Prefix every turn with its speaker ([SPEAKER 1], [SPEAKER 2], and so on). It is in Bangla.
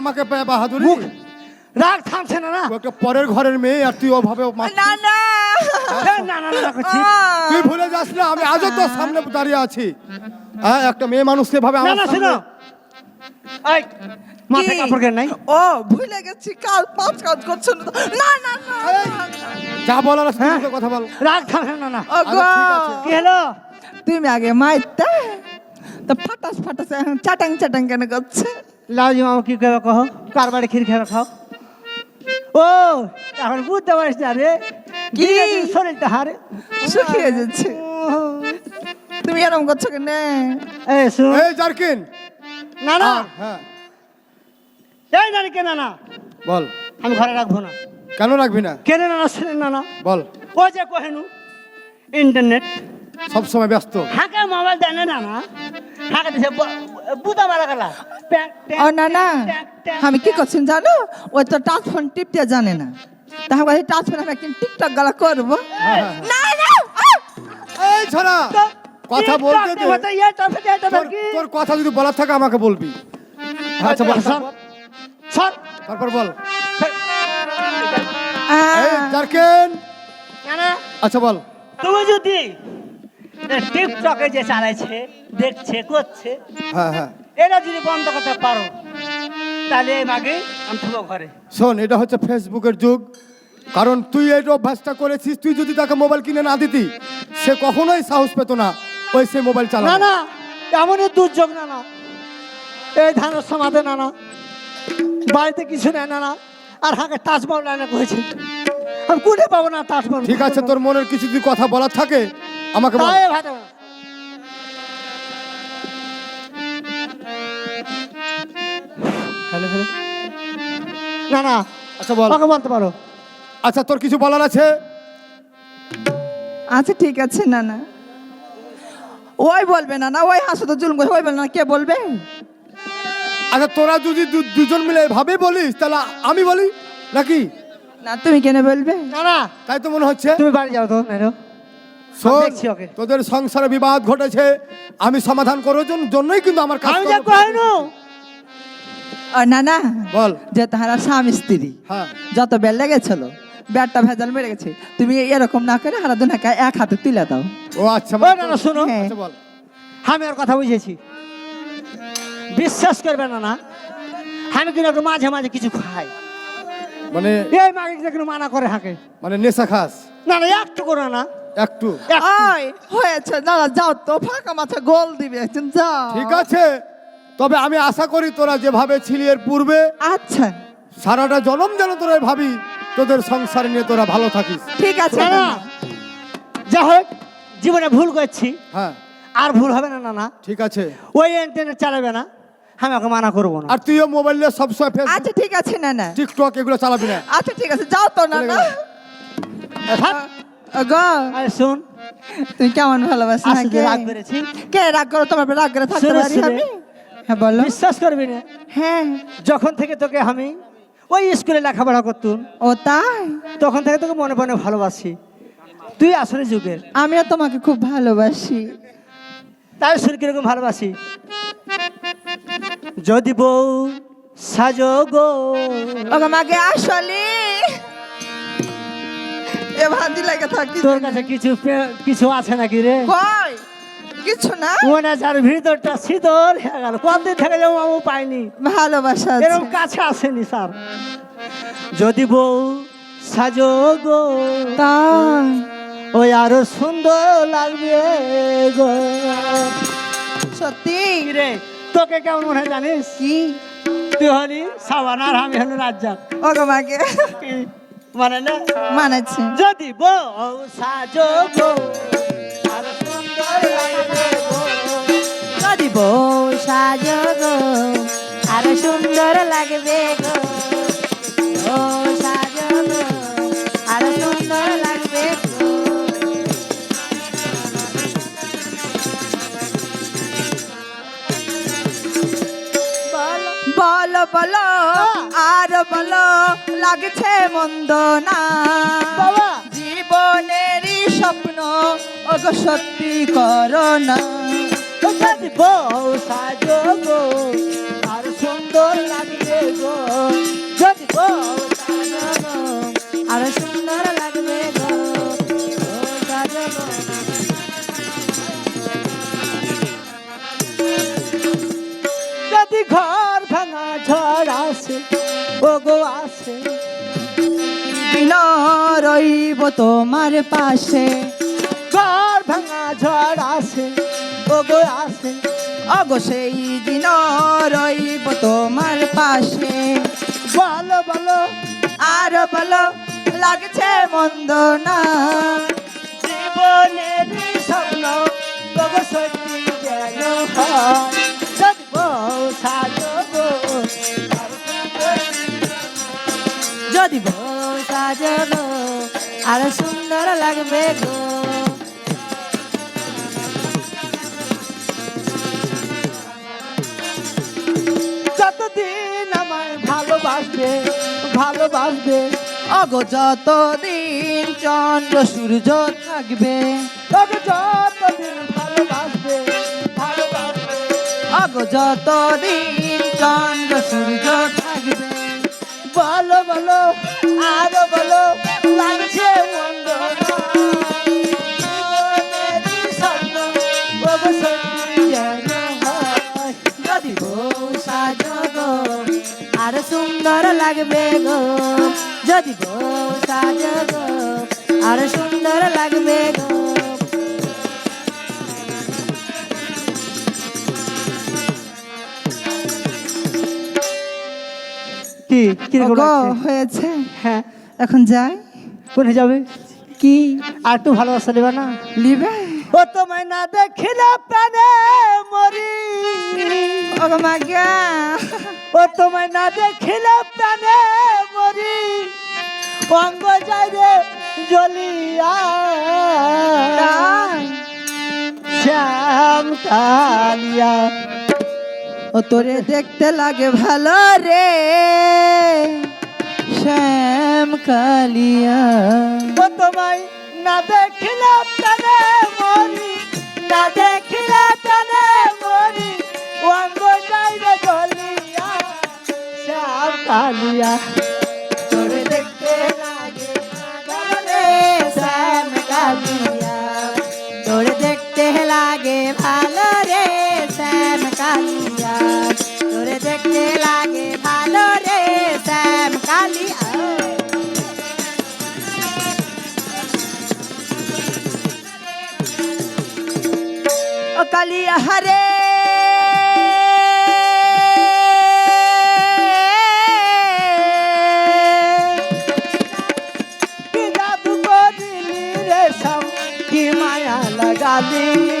[SPEAKER 1] আমাকে বাহাদুরি।
[SPEAKER 2] রাগ থামছে না না?
[SPEAKER 1] ও একটা পরের ঘরের মেয়ে আর তুই ওভাবে
[SPEAKER 3] না না।
[SPEAKER 2] না না না না
[SPEAKER 1] তুই ভুলে যাস না আমি আজও তোর সামনে দাঁড়িয়ে আছি। হ্যাঁ একটা মেয়ে মানুষ সেভাবে আমার
[SPEAKER 2] না এই মাথায় কাপড় কেন নাই?
[SPEAKER 3] ও ভুলে গেছি কাল পাঁচ কাজ করছ না। না না না
[SPEAKER 1] যা বলার তুই কথা বল।
[SPEAKER 2] রাগ থামছে না না?
[SPEAKER 1] আচ্ছা, ঠিক আছে।
[SPEAKER 2] কি হলো?
[SPEAKER 3] তুমি আগে মাইতে তো ফাটাস ফাটাস চাটাং চাটাং কেন করছে?
[SPEAKER 2] লাউজি মামা কি খাবে কহ? কার বাড়ি ক্ষীর খাবে খাও? ও এখন বুঝতে পারিস না রে।
[SPEAKER 3] কি?
[SPEAKER 2] শরীরটা হারে।
[SPEAKER 3] শুকিয়ে যাচ্ছে। তুমি এরকম করছ কেন?
[SPEAKER 2] এই শুন।
[SPEAKER 1] এই জারকিন।
[SPEAKER 2] না না
[SPEAKER 1] হ্যাঁ।
[SPEAKER 2] এই না রে, কেন না
[SPEAKER 1] বল।
[SPEAKER 2] আমি ঘরে রাখব না।
[SPEAKER 1] কেন রাখবি না?
[SPEAKER 2] কেন না না শুনে না না
[SPEAKER 1] বল।
[SPEAKER 2] ও যে কহেনু ইন্টারনেট।
[SPEAKER 1] সব সময় ব্যস্ত।
[SPEAKER 2] হাঁকে মোবাইল দেয় না না হাঁকে দিছে বুতা মারা গেলা।
[SPEAKER 3] ও না না আমি কি করছি জানো? ওই তো টাচ ফোন টিপতে জানে না। তাহলে টাচ ফোন আমি একদিন টিকটক গলা করব। না না
[SPEAKER 1] এই ছড়া কথা বলতে দে।
[SPEAKER 2] এটা ফেটে,
[SPEAKER 1] তোর কথা যদি বলার থাকে আমাকে বলবি। আচ্ছা বল।
[SPEAKER 2] সর, সর।
[SPEAKER 1] তারপর বল! এই জারকিন। আচ্ছা বল।
[SPEAKER 2] তুমি যদি টিকটকে যে চালাইছে দেখছে করছে
[SPEAKER 1] হ্যাঁ হ্যাঁ।
[SPEAKER 2] এটা যদি বন্ধ করতে পারো তাহলে এই মাগে আমি থাকব ঘরে।
[SPEAKER 1] শোন এটা হচ্ছে ফেসবুকের যুগ। কারণ তুই এই অভ্যাসটা করেছিস তুই যদি তাকে মোবাইল কিনে না দিতি সে কখনোই সাহস পেত না ওই সে মোবাইল
[SPEAKER 2] না না এমনই দুর্যোগ না না। এই ধানের সমাধে না না। বাড়িতে কিছু নেয় না না। আর হাঁকে তাজমহল রান্না করেছে আমি কুড়ে পাবো না তাজমহল
[SPEAKER 1] ঠিক আছে তোর মনের কিছু যদি কথা বলার থাকে আমাকে বল।
[SPEAKER 2] হ্যালো হ্যালো না না।
[SPEAKER 1] আচ্ছা বল।
[SPEAKER 2] আমাকে বলতে পারো।
[SPEAKER 1] আচ্ছা তোর কিছু বলার আছে?
[SPEAKER 3] আচ্ছা ঠিক আছে না না। ওই বলবে না না ওই হাসো তো জুলুম করে ওই বলবে না কে বলবে?
[SPEAKER 1] আচ্ছা তোরা যদি দুজন মিলে এভাবে বলিস তাহলে আমি বলি নাকি?
[SPEAKER 3] না তুমি কেন বলবে?
[SPEAKER 2] না না।
[SPEAKER 1] তাই তো মনে হচ্ছে।
[SPEAKER 2] তুমি বাড়ি যাও তো মেরো।
[SPEAKER 1] তোদের সংসারে বিবাদ ঘটেছে আমি সমাধান করার জন্য- জন্যই কিন্তু আমার কাজ
[SPEAKER 3] না না।
[SPEAKER 1] বল।
[SPEAKER 3] যে তাহারা স্বামী স্ত্রী।
[SPEAKER 1] হ্যাঁ।
[SPEAKER 3] যত বেল লেগেছিল ব্যাটটা ভেজাল মেরে গেছে। তুমি এরকম না করে হারা দুনাকে এক হাতে তুলে দাও।
[SPEAKER 1] ও আচ্ছা
[SPEAKER 2] না না শোনো।
[SPEAKER 3] হ্যাঁ।
[SPEAKER 1] আচ্ছা বল।
[SPEAKER 2] আমি আর কথা বুঝেছি। বিশ্বাস করবে না না? আমি কিন্তু একটু মাঝে মাঝে কিছু খাই।
[SPEAKER 1] মানে
[SPEAKER 2] এই মাকে কিন্তু মানা করে হাঁকে।
[SPEAKER 1] মানে নেশা খাস?
[SPEAKER 2] না না একটু করে না।
[SPEAKER 1] একটু।
[SPEAKER 3] ওই হয়েছে। দাদা যাও তো। ফাঁকা মাথা গোল দিবে। যাও।
[SPEAKER 1] ঠিক আছে। তবে আমি আশা করি তোরা যেভাবে ছিলি এর পূর্বে
[SPEAKER 3] আচ্ছা।
[SPEAKER 1] সারাটা জনম যেন তোরা ভাবি তোদের সংসার নিয়ে তোরা ভালো থাকিস।
[SPEAKER 3] ঠিক আছে
[SPEAKER 2] না। যা হোক জীবনে ভুল করছি।
[SPEAKER 1] হ্যাঁ।
[SPEAKER 2] আর ভুল হবে না না
[SPEAKER 1] ঠিক আছে।
[SPEAKER 2] ওই ইন্টারনেট চালাবে না। আমি ওকে মানা করব না।
[SPEAKER 1] আর তুইও মোবাইল নিয়ে সবসময় ফেসবুক
[SPEAKER 3] আচ্ছা ঠিক আছে না না।
[SPEAKER 1] টিকটক এগুলো চালাবি না।
[SPEAKER 3] আচ্ছা ঠিক আছে যাও তো না না।
[SPEAKER 2] থাক।
[SPEAKER 3] গো।
[SPEAKER 2] আরে শুন।
[SPEAKER 3] তুমি কেমন ভালোবাসো
[SPEAKER 2] আসলে
[SPEAKER 3] নাকি?
[SPEAKER 2] রাগ করেছি
[SPEAKER 3] কে রাগ করো? তোমার রাগ করে থাকতে পারি আমি? হ্যাঁ বলো।
[SPEAKER 2] বিশ্বাস করবি না?
[SPEAKER 3] হ্যাঁ।
[SPEAKER 2] যখন থেকে তোকে আমি ওই স্কুলে লেখাপড়া করতুম
[SPEAKER 3] ও তাই?
[SPEAKER 2] তখন থেকে তোকে মনে মনে ভালোবাসি। তুই আসলে যুগের।
[SPEAKER 3] আমিও তোমাকে খুব ভালোবাসি।
[SPEAKER 2] তাই শুনে কীরকম ভালোবাসি? যদি বউ সাজো গো।
[SPEAKER 3] ওকে মাকে আসলে। এ ভাজি লাগে থাকি।
[SPEAKER 2] তোর কাছে কিছু কিছু আছে নাকি রে?
[SPEAKER 3] কই? কিছু না?
[SPEAKER 2] মনে যার ভিতরটা শীতল হয়ে গেল। কতদিন থেকে যাব আমি পাইনি
[SPEAKER 3] ভালোবাসা
[SPEAKER 2] এরকম কাছে আসেনি স্যার। যদি বউ সাজো গো
[SPEAKER 3] তাই।
[SPEAKER 2] ওই আরও সুন্দর লাগবে গো।
[SPEAKER 3] সত্যি?
[SPEAKER 2] রে তোকে কেমন মনে হয় জানিস?
[SPEAKER 3] কি?
[SPEAKER 2] তুই হলি সাবান আর আমি হলো রাজ্জাক।
[SPEAKER 3] মাকে
[SPEAKER 2] মানে না?
[SPEAKER 3] মানাচ্ছে।
[SPEAKER 2] যদি বউ সাজো গো আরও গো।
[SPEAKER 3] যদি বউ সাজো গো। আর সুন্দর লাগবে গো। বলো বলো আর বলো লাগছে মন্দ না? ওগো সত্যি করো না।
[SPEAKER 2] যদি বউ সাজো গো আর সুন্দর লাগবে গো। যদি বউ
[SPEAKER 3] আরও সুন্দর লাগবে গো।
[SPEAKER 2] যদি ঘর ভাঙা ঝড় আসে ও গো আসে
[SPEAKER 3] রইব তোমার পাশে।
[SPEAKER 2] ঘর ভাঙা ঝড় আসে ও গো আসে।
[SPEAKER 3] অগো সেই দিন রইব তোমার পাশে।
[SPEAKER 2] বলো বলো,
[SPEAKER 3] আর বলো, লাগছে মন্দ না।
[SPEAKER 2] জীবনের স্বপ্ন তবু সত্যি যেন যদি বউ সাজবো
[SPEAKER 3] যদি বউ সাজাবো আরও সুন্দর লাগবে গো।
[SPEAKER 2] যতদিন আমায় ভালোবাসবে ভালোবাসবে,
[SPEAKER 3] অগো যতদিন চন্দ্র, সূর্য থাকবে
[SPEAKER 2] তবে যতদিন ভালোবাসবে ভালোবাসবে,
[SPEAKER 3] অগো যতদিন চন্দ্র, সূর্য থাকবে।
[SPEAKER 2] বলো বলো, আরও বলো, লাগছে মন্দ
[SPEAKER 3] সুন্দর লাগবে গো। যদি বউ সাজবো আর সুন্দর লাগবে গো।
[SPEAKER 2] কি
[SPEAKER 3] হয়েছে।
[SPEAKER 2] হ্যাঁ
[SPEAKER 3] এখন যাই।
[SPEAKER 2] কোনে যাবে?
[SPEAKER 3] কি?
[SPEAKER 2] আর একটু ভালোবাসা দেবে না?
[SPEAKER 3] লিবে
[SPEAKER 2] ও তোমায় না দেখিলে প্রাণে মরি।
[SPEAKER 3] ওগো মাগিয়া।
[SPEAKER 2] ও তোমায় না দেখিলে প্রাণে মরি। অঙ্গ যাই রে জ্বলিয়া শ্যাম কালিয়া।
[SPEAKER 3] ও তোরে দেখতে লাগে ভালো রে। শ্যাম কালিয়া।
[SPEAKER 2] ও তোমায় না দেখিলে প্রাণে মরি। শ্যাম কালিয়া
[SPEAKER 3] তোরে দেখতে লাগে ভালো রে শ্যাম কালিয়া তোরে দেখতে লাগে ভালো রে শ্যাম কালিয়া তোরে দেখতে লাগে ভালো রে শ্যাম কালিয়া ও কালিয়া হরে
[SPEAKER 2] কি